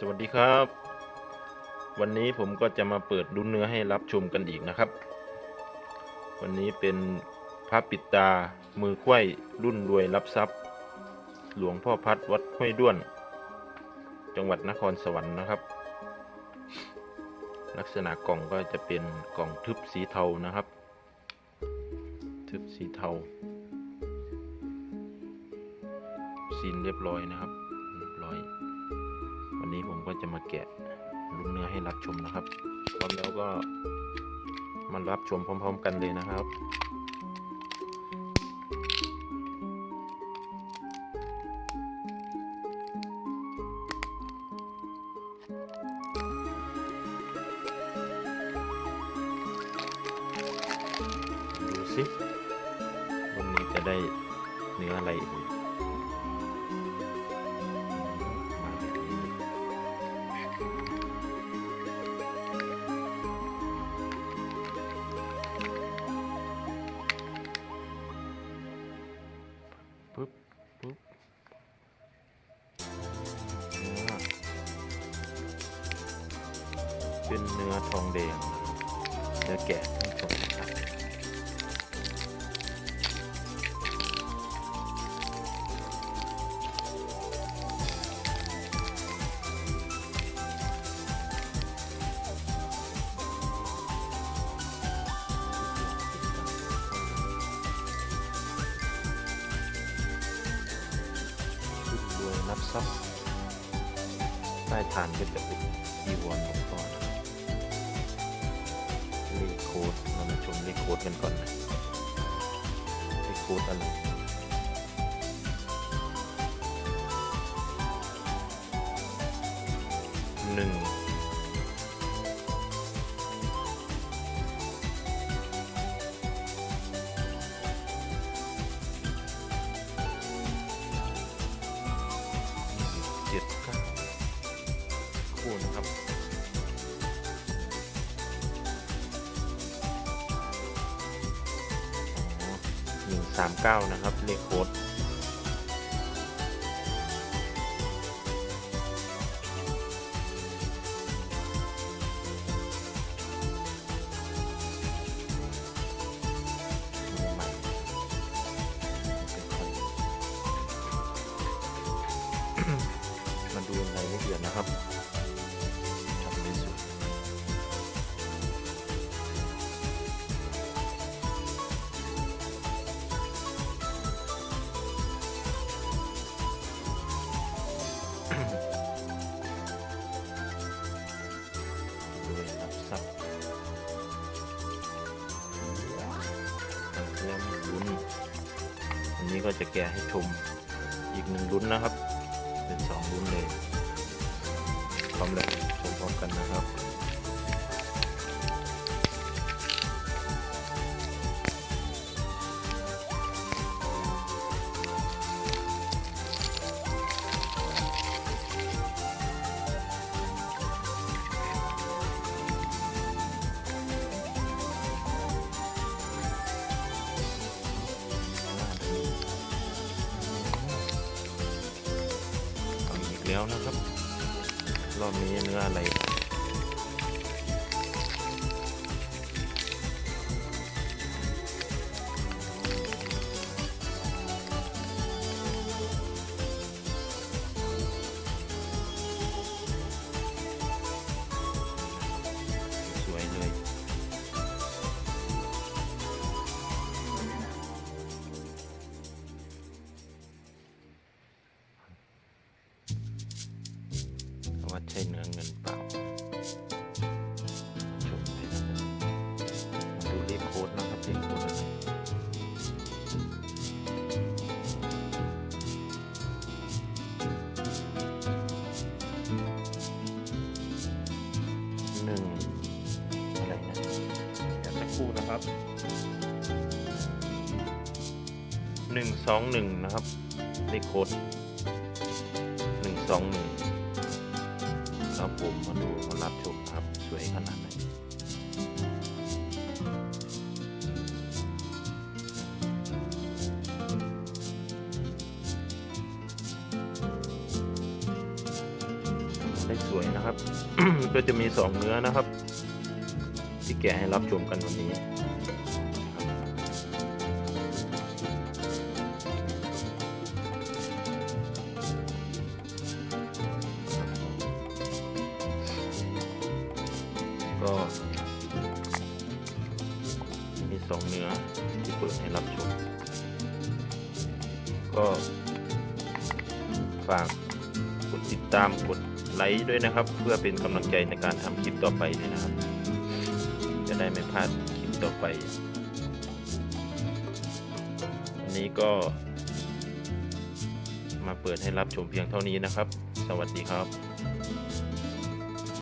สวัสดีครับ วันนี้ผมก็จะมาเปิดดุนเนื้อให้รับชมกันอีกนะครับ วันนี้เป็นพระปิดตามือไขว้รุ่นรวยรับทรัพย์ หลวงพ่อพัดวัดห้วยด้วน จังหวัดนครสวรรค์นะครับ ลักษณะกล่องก็จะเป็นกล่องทึบสีเทานะครับ ทึบสีเทาซีนเรียบร้อยนะครับ วันนี้ผมก็จะมาแกะลุ้นเนื้อให้รับชมนะครับ พร้อมแล้วก็มารับชมพร้อม ๆ กันเลยนะครับดูสิวันนี้จะได้เนื้ออะไรอีก เป็นเนื้อทองแดงเนื้อแกะท่านผู้ชมนะครับขึ้นรวยนับทรัพย์ใต้ฐานก็จะเป็นอีวอนหลงพ่อน โค้ดเรามาชมเลขโค้ดกันก่อนนะเลขโค้ดอะไรหนึ่ง 139 นะครับเลขโค้ดมาดูในไรไม่เดือนนะครับ สับแล้วมีลุ้นอันนี้ก็จะแกะให้ชมอีกหนึ่งลุ้นนะครับ เป็นสองลุ้นเลยพร้อมแล้วชมพร้อมกันนะครับ แล้วนะครับ รอบนี้เนื้ออะไร ใช่เนื้อเงินเปล่าชมไปนะครับมาดูเลขโค้ดนะครับเลขโค้ดอะไรหนึ่งอะไรนะเดี๋ยวสักครู่นะครับหนึ่งสองหนึ่งนะครับเลขโค้ดหนึ่งสองหนึ่ง รับผมมาดูมารับชมครับสวยขนาดไหนได้สวยนะครับ ก็จะมีสองเนื้อนะครับ ที่แกะให้รับชมกันวันนี้ สองเนื้อที่เปิดให้รับชม ก็ฝากกดติดตามกดไลค์ด้วยนะครับ เพื่อเป็นกำลังใจในการทำคลิปต่อไปด้วยนะครับ จะได้ไม่พลาดคลิปต่อไปวันนี้ก็ มาเปิดให้รับชมเพียงเท่านี้นะครับ สวัสดีครับ